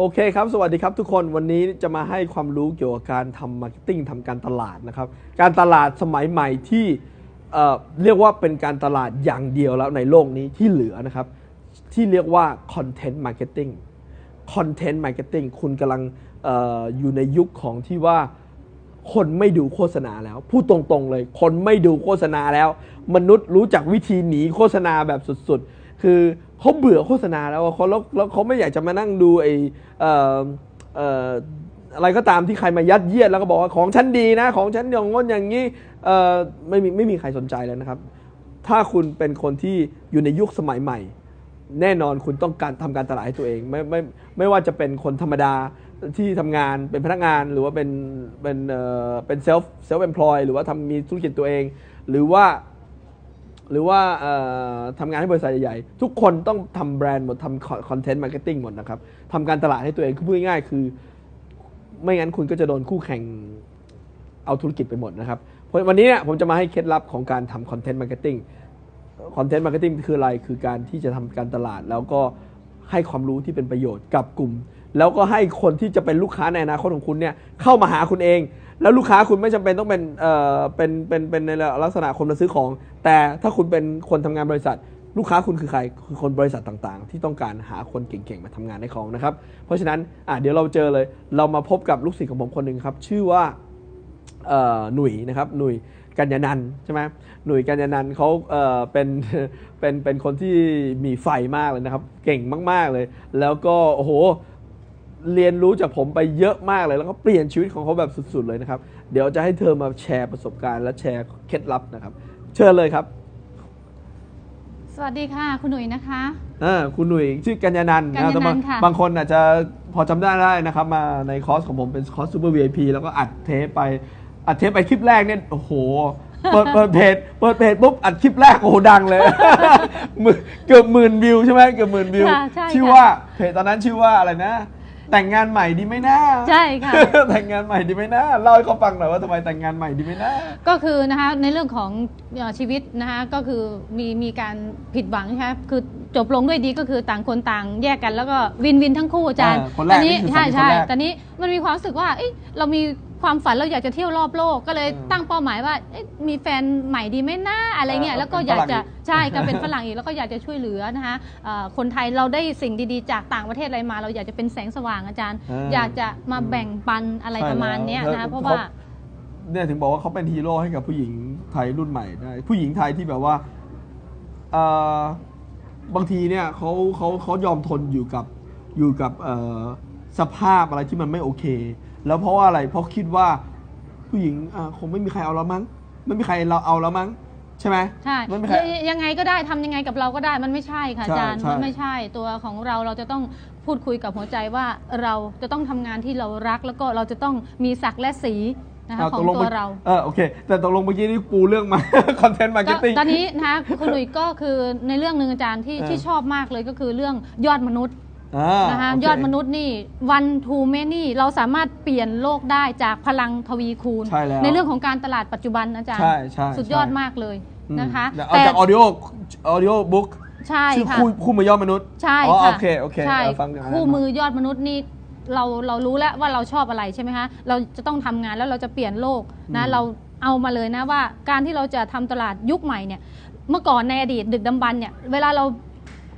โอเคครับ สวัสดีครับทุกคน วันนี้จะมาให้ความรู้เกี่ยวกับการทำมาร์เก็ตติ้งทำการตลาดนะครับ การตลาดสมัยใหม่ที่เเรียกว่าเป็นการตลาดอย่างเดียวแล้วในโลกนี้ที่เหลือนะครับ ที่เรียกว่า Content Marketing Content Marketing คุณกำลังอออยู่ในยุคของที่ว่าคนไม่ดูโฆษณาแล้ว พูดตรงๆเลย คนไม่ดูโฆษณาแล้ว มนุษย์รู้จักวิธีหนีโฆษณาแบบสุดๆ คือ เขาเบื่อโฆษณาแล้วเขาแล้วเขาไม่อยากจะมานั่งดูไออะไรก็ตามที่ใครมายัดเยียดแล้วก็บอกว่าของฉันดีนะ ของฉันอย่างงนอย่างนี้เออไม่มีไม่มีใครสนใจแล้วนะครับ ถ้าคุณเป็นคนที่อยู่ในยุคสมัยใหม่ แน่นอนคุณต้องการทำการตลาดให้ตัวเอง ไม่ไม่ไม่ว่าจะเป็นคนธรรมดาที่ทำงานเป็นพนักงานหรือว่าเป็นเป็นเออเป็นเซลฟ์เซลฟ์เอมพลอยหรือว่าทำมีธุรกิจตัวเอง หรือว่า หรือว่าทำงานให้บริษัทใหญ่ๆ ทุกคนต้องทำแบรนด์หมดทำคอนเทนต์มาร์เก็ตติ้งหมดนะครับทำการตลาดให้ตัวเองคือพูดง่ายๆคือ ไม่งั้นคุณก็จะโดนคู่แข่งเอาธุรกิจไปหมดนะครับเพราะวันนี้เนี่ยผมจะมาให้เคล็ดลับของการทำคอนเทนต์มาร์เก็ตติ้งคอนเทนต์มาร์เก็ตติ้งคืออะไร คือการที่จะทำการตลาดแล้วก็ให้ความรู้ที่เป็นประโยชน์กับกลุ่ม แล้วก็ให้คนที่จะเป็นลูกค้าในอนาคตของคุณเนี่ยเข้ามาหาคุณเอง แล้วลูกค้าคุณไม่จำเป็นต้องเป็นเอ่อเป็นเป็นเป็นในลักษณะคนมาซื้อของ แต่ถ้าคุณเป็นคนทำงานบริษัท ลูกค้าคุณคือใครคือคนบริษัทต่างๆ ที่ต้องการหาคนเก่งๆมาทำงานให้เขานะครับ เพราะฉะนั้นอะเดี๋ยวเราเจอเลย เรามาพบกับลูกศิษย์ของผมคนหนึ่งครับ ชื่อว่าเอ่อหนุ่ยนะครับหนุ่ยกัญญานันใช่ไหมหนุ่ยกัญญานันเขาเอ่อเป็นเป็นเป็นคนที่มีไฟมากเลยนะครับ เก่งมาก ๆเลย แล้วก็โอ้โห เรียนรู้จากผมไปเยอะมากเลย แล้วก็เปลี่ยนชีวิตของเขาแบบสุด ๆ เลยนะครับ เดี๋ยวจะให้เธอมาแชร์ประสบการณ์และแชร์เคล็ดลับนะครับ เชิญเลยครับ สวัสดีค่ะ คุณหนุ่ยนะคะ อ่าคุณหนุ่ยชื่อกัญญานันท์กัญญานันท์แต่บางค่ะ บางคนอาจจะพอจำได้ได้นะครับ มาในคอร์สของผมเป็นคอร์สซูเปอร์ VIP แล้วก็อัดเทปไปอัดเทปไปคลิปแรกเนี่ยโอ้โห เปิดเปิดเพจเปิดเพจปุ๊บอัดคลิปแรกโอ้โหดังเลย หมื่นเกือบหมื่นวิวใช่ไหมเกือบหมื่นวิวค่ะใช่ชื่อค่ะว่าเพจตอนนั้นชื่อว่าอะไรนะ แต่งงานใหม่ดีไหมนะใช่ค่ะ แต่งงานใหม่ดีไหมนะเล่าให้เขาฟังหน่อยว่าทำไมแต่งงานใหม่ดีไหมนะก็คือนะคะในเรื่องของเอ่อชีวิตนะคะก็คือมีมีการผิดหวังใช่ไหมคือจบลงด้วยดีก็คือต่างคนต่างแยกกันแล้วก็วินวินทั้งคู่อาจารย์อ่าคนแรกตอนนี้นี่คือใช่สามีคนใช่แรก ตอนนี้มันมีความรู้สึกว่าเอ๊ะเรามี ความฝันเราอยากจะเที่ยวรอบโลกก็เลยอืมตั้งเป้าหมายว่าเอ๊ะมีแฟนใหม่ดีไหมนะอะไรเงี้ยอ่าแล้วก็เป็นอยากฝรั่งจะอีกใช่ก็เป็นฝรั่งอีกแล้วก็อยากจะช่วยเหลือนะคะเอ่อคนไทยเราได้สิ่งดีๆ จากต่างประเทศอะไรมา เราอยากจะเป็นแสงสว่างอาจารย์อ่าอยากจะมาแบ่งปันอะไรใช่ประมาณเนี้ยแล้วนะคะเพราะเขาว่า เนี่ยถึงบอกว่าเขาเป็นฮีโร่ให้กับผู้หญิงไทยรุ่นใหม่ได้ ผู้หญิงไทยที่แบบว่าเอ่อบางทีเนี่ยเขาเขาเขายอมทนอยู่กับอยู่กับเอ่อสภาพอะไรที่มันไม่โอเค แล้วเพราะว่าอะไร เพราะคิดว่าผู้หญิงอ่าคงไม่มีใครเอาแล้วมั้ง ไม่มีใครเราเอาแล้วมั้ง ใช่ไหมใช่ไม่มีใคร ยยังไงก็ได้ทำยังไงกับเราก็ได้มันไม่ใช่ค่ะใช่อาจารย์ใช่ มันไม่ใช่ตัวของเราเราจะต้องพูดคุยกับหัวใจว่าเราจะต้องทำงานที่เรารักแล้วก็เราจะต้องมีศักดิ์และสีนะคะาของตกลตัไปวเรา เออโอเค แต่ตกลงเมื่อกี้นี่ปูเรื่องมา คอนเทนต์มาร์ก็เก็ตติ้ง ตอนนี้นะคะคุณหลุยส์ก็คือในเรื่องหนึ่งอาจารย์ที่เออที่ชอบมากเลยก็คือเรื่องยอดมนุษย์ อ่านะคะโเค ยอดมนุษย์นี่ one to many เราสามารถเปลี่ยนโลกได้จากพลังทวีคูณใช่แล้วเรื่องของการตลาดปัจจุบันอาจารย์ ใช่ใช่สุดยอดใช่ มากเลยอืมนะคะเดี๋ยวเอาจากออดิโอออดิโอบุ๊กใช่ชื่อค่ะคู่คู่มือยอดมนุษย์ใช่อ๋อค่ะโอเคโอเคใช่เออฟังจากนั้นคู่มือยอดมนุษย์นี่เราเรารู้แล้วว่าเราชอบอะไรใช่ไหมคะเราจะต้องทำงานแล้วเราจะเปลี่ยนโลกนะเราเอามาเลยนะว่าการที่เราจะทำตลาดยุคใหม่เนี่ยเมื่อก่อนในอดีตดึกดำบรรพ์เนี่ยเวลาเรา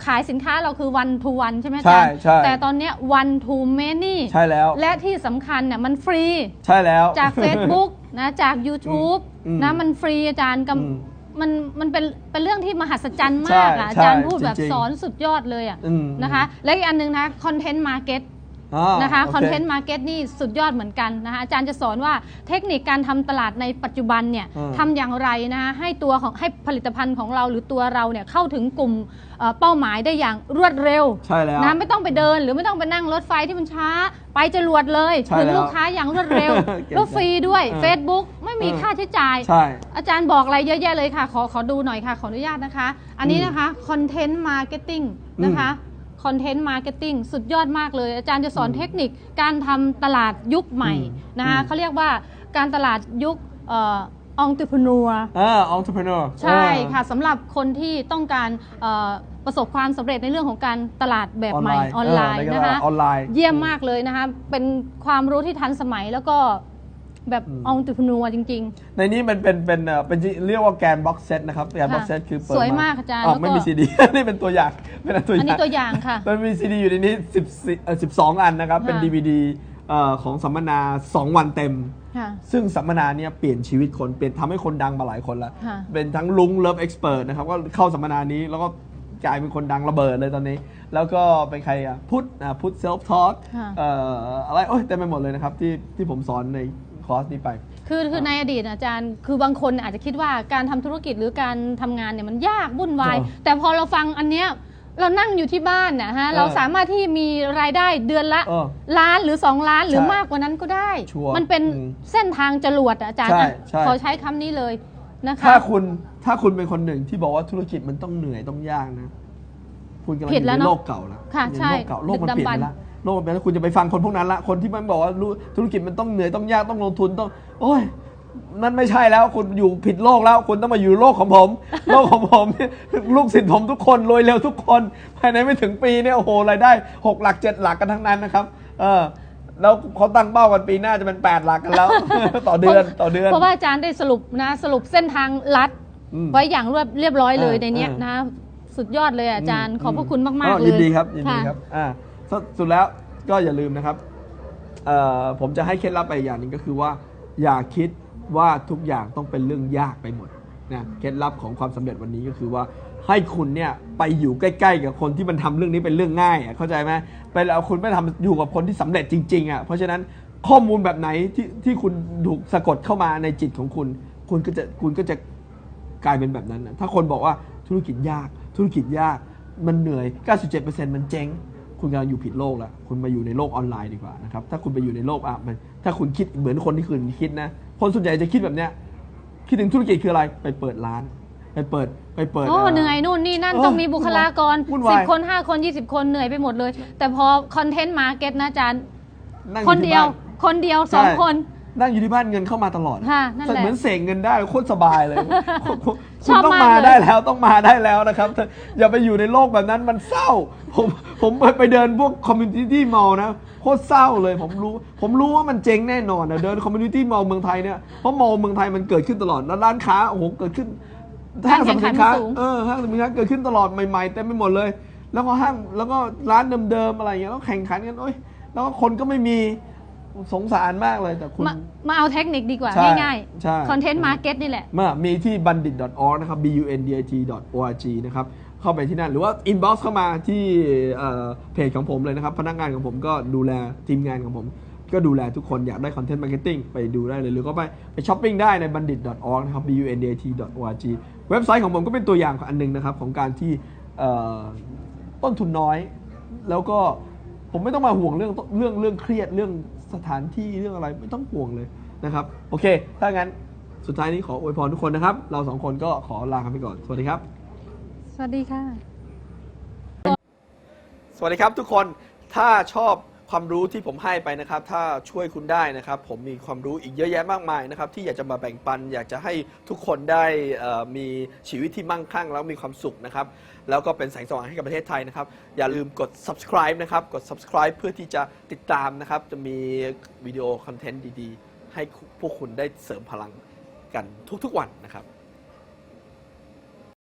ขายสินค้าเราคือ one to one ใช่ไหมอาใช่จารย์ใช่ แต่ตอนเนี้ย one to many ใช่แล้ว และที่สำคัญเนี่ยมันฟรี ใช่แล้ว จาก Facebook นะจาก YouTube อืมนะมันฟรีอาจารย์กำอืมมันมันเป็นเป็นเรื่องที่มหัศจรรย์ใช่มากอะอาใช่จารย์พูดแบบจริงๆสอนสุดยอดเลยอะอืมนะคะ และอีกอันหนึ่งนะคอนเทนต์มาร์เก็ตอ่า นะคะโอคอนเทนต์มาร์เก็ตนี่สุดยอดเหมือนกันนะคะอาจารย์จะสอนว่าเทคนิคการทำตลาดในปัจจุบันเนี่ยอืมทำอย่างไรนะคะให้ตัวของให้ผลิตภัณฑ์ของเราหรือตัวเราเนี่ยเข้าถึงกลุ่มเอ่อเป้าหมายได้อย่างรวดเร็วใช่แล้วนะไม่ต้องไปเดินหรือไม่ต้องไปนั่งรถไฟที่มันช้า ไปจรวดเลยใช่ถึงแล้วลูกค้าอย่างรวดเร็วเก่งแล้วฟรีด้วยเออ Facebook ไม่มีเออค่าใช้จ่ายใช่อาจารย์บอกอะไรเยอะแยะเลยค่ะ ขอขอดูหน่อยค่ะขออนุญาตนะคะ อันนี้นะคะคอนเทนต์มาร์เก็ตติ้งนะคะ คอนเทนต์มาร์เก็ตติ้งสุดยอดมากเลย อาจารย์จะสอนอืมเทคนิคการทำตลาดยุคใหม่อืมนะคะอืมเขาเรียกว่าการตลาดยุคเอ่อองตุพนัวอ่า entrepreneur ใช่ค่ะสำหรับคนที่ต้องการเอ่อประสบความสำเร็จในเรื่องของการตลาดแบบใหม่ออนไลน์เในะคะออนไลน์เยี่ยมมากเลยนะคะเป็นความรู้ที่ทันสมัยแล้วก็ แบบอืมองตุพนัวจริงในนี้มันเป็นเป็นเอ่อเป็นที่เรียกว่าแกนบ็อกเซตนะครับแกนบ็อกเซตคือเปิดสวยมากอาจารย์อ๋อแล้วก็ไม่มีซีดีนี่เป็นตัวอย่างเป็นอันตัวอๆอันย่านี้งตัวอย่างค่ะมันมีซีดีอยู่ในนี้10เอ่อ12อันนะครับ เป็นค่ะ DVD เอ่อของสัมมนา 2 วันเต็มค่ะซึ่งสัมมนาเนี่ยเปลี่ยนชีวิตคน เปลี่ยนทำให้คนดังมาหลายคนแล้วค่ะเป็นทั้งลุงเลิฟเอ็กซ์เพรสนะครับ ก็เข้าสัมมนานี้แล้วก็กลายเป็นคนดังระเบิดเลยตอนนี้ แล้วก็เป็นใครอะพุทธอะพุทธเซลฟ์ทอ l k ค่ะเอ่ออะไร โอ้ยเต็มไปหมดเลยนะครับ ที่ที่ผมสอนในค อร์สนี้ไป คือคือในอดีตอาจารย์ คือบางคนอาจจะคิดว่าการทำธุรกิจหรือการทำงานเนี่ยมันยากวุ่นวายเออแต่พอเราฟังอันเนี้ยเรานั่งอยู่ที่บ้านนะฮะเราสามารถที่มีรายได้เดือนละเออล้านหรือ 2 ล้านหรือใช่มากกว่านั้นก็ได้ชัวร์มันเป็นอืมเส้นทางจรวดอะอาจารย์ใช่อะใช่ขอใช้คำนี้เลยนะคะถ้าคุณถ้าคุณเป็นคนหนึ่งที่บอกว่าธุรกิจมันต้องเหนื่อยต้องยากนะคุณกำลังอผิดยู่แล้วในเนอะโลกเก่าแล้วค่ะอยู่ใช่โลกเก่าโลกมันดึกเปลี่ยนดำบรไปรพ์แล้ว โลกมันเปลี่ยนแล้วคุณจะไปฟังคนพวกนั้นละคนที่มันบอกว่ารู้ธุรกิจมันต้องเหนื่อยต้องยากต้องลงทุนต้อง โอ้ยนั่นไม่ใช่แล้วคุณอยู่ผิดโลกแล้ว คุณต้องมาอยู่โลกของผม โลกของผมเนี่ยลูกศิษย์ผมทุกคนรวยเร็วทุกคน ภายในไม่ถึงปีเนี่ยโอ้โหรายได้หกหลักเจ็ดหลักกันทั้งนั้นนะครับ เออแล้วเขาตั้งเป้ากันปีหน้าจะเป็นแปดหลักกันแล้ว ต่อเดือนต่อเดือน เพราะว่าอาจารย์ได้สรุปนะ สรุปเส้นทางลัดอืมไว้อย่างเรียบเรียบร้อยเลยเออในเนี้ยเออนะ สุดยอดเลยอะอาจารย์อืขอบพระคุณมาก ๆ เลยยินดีครับยินดีะครับอ่า สุดแล้วก็อย่าลืมนะครับเอ่อผมจะให้เคล็ดลับไปอย่างหนึ่งก็คือว่า อย่าคิดว่าทุกอย่างต้องเป็นเรื่องยากไปหมดนะเคล็ดลับของความสำเร็จวันนี้ก็คือว่าให้คุณเนี่ยไปอยู่ใกล้ ๆ กับคนที่มันทำเรื่องนี้เป็นเรื่องง่ายอะเข้าใจไหมไปแล้วคุณไม่ทำอยู่กับคนที่สำเร็จจริงๆอะเพราะฉะนั้นข้อมูลแบบไหนที่ที่คุณถูกสะกดเข้ามาในจิตของคุณ คุณก็จะคุณก็จะกลายเป็นแบบนั้นนะถ้าคนบอกว่าธุรกิจยาก ธุรกิจยากมันเหนื่อย 97%มันเจ๊ง คุณกำลังอยู่ผิดโลกแล้วคุณมาอยู่ในโลกออนไลน์ดีกว่านะครับ ถ้าคุณไปอยู่ในโลกอะมันถ้าคุณคิดเหมือนคนที่คุณคิดนะ คนส่วนใหญ่จะคิดแบบเนี้ย คิดถึงธุรกิจคืออะไร ไปเปิดร้าน ไปเปิด ไปเปิดโอ้อ่อเหนื่อยนู่นนี่นั่นเออต้องมีบุคลากรวุ่นวายสิบคนห้าคนยี่สิบคนเหนื่อยไปหมดเลย แต่พอคอนเทนต์มาเก็ตนะอาจารย์นั่งอคนที่เดียวบ้าคนเดียวใช่สองคน นั่งอยู่ที่บ้านเงินเข้ามาตลอดค่ะนั่นแหละเหมือนเสกเงินได้โคตรสบายเลยคุณคุณชอบต้องมากมาเลยได้แล้วต้องมาได้แล้วนะครับ อย่าไปอยู่ในโลกแบบนั้นมันเศร้า ผมผมไปเดินพวกคอมมูนิตี้มอลนะโคตรเศร้าเลยผมรู้ ผมรู้ว่ามันเจ๊งแน่นอนนะเดินคอมมูนิตี้มอลเมืองไทยเนี่ยเพราะมอลเมืองไทยมันเกิดขึ้นตลอดแล้วร้านค้าโอ้โหเกิดขึ้นห้างสรรพสินค้าการแข่งขันมันสูงเออห้างสรรพสินค้าเกิดขึ้นตลอดใหม่ๆเต็มไปหมดเลย แล้วก็ห้างแล้วก็ร้านเดิมๆอะไรอย่างเงี้ยแล้วแข่งขันกันโอ้ยแล้วก็คนก็ไม่มี สงสารมากเลยแต่คุณ มามาเอาเทคนิคดีกว่า ใช่ง่ายใช่ คอนเทนต์มาเก็ตนี่แหละ มามีที่ bandit.org นะครับ b u n d i t org นะครับ เข้าไปที่นั่น หรือว่า inbox เข้ามาที่เอ่อเพจของผมเลยนะครับ พนักงานของผมก็ดูแลทีมงานของผม ก็ดูแลทุกคนอยากได้คอนเทนต์มาร์เก็ตติ้งไปดูได้เลย หรือก็ไปไปช้อปปิ้งได้ใน bandit.org นะครับ b u n d i t org เว็บไซต์ของผมก็เป็นตัวอย่างของอันหนึงนะครับของการที่เอ่อต้นทุนน้อย แล้วก็ผมไม่ต้องมาห่วงเรื่องเรื่องเรื่องเครียดเรื่อง สถานที่เรื่องอะไรไม่ต้องห่วงเลยนะครับ โอเค ถ้างั้นสุดท้ายนี้ขออวยพรทุกคนนะครับ เราสองคนก็ขอลากันไปก่อน สวัสดีครับ สวัสดีค่ะ สวัสดีครับทุกคนถ้าชอบ ความรู้ที่ผมให้ไปนะครับ ถ้าช่วยคุณได้นะครับ ผมมีความรู้อีกเยอะแยะมากมายนะครับ ที่อยากจะมาแบ่งปัน อยากจะให้ทุกคนได้เอ่อมีชีวิตที่มั่งคั่ง แล้วมีความสุขนะครับ แล้วก็เป็นแสงสว่างให้กับประเทศไทยนะครับ อย่าลืมกด subscribe นะครับ กด subscribe เพื่อที่จะติดตามนะครับ จะมีวิดีโอคอนเทนต์ดีๆ ให้พวกคุณได้เสริมพลังกันทุกๆวันนะครับ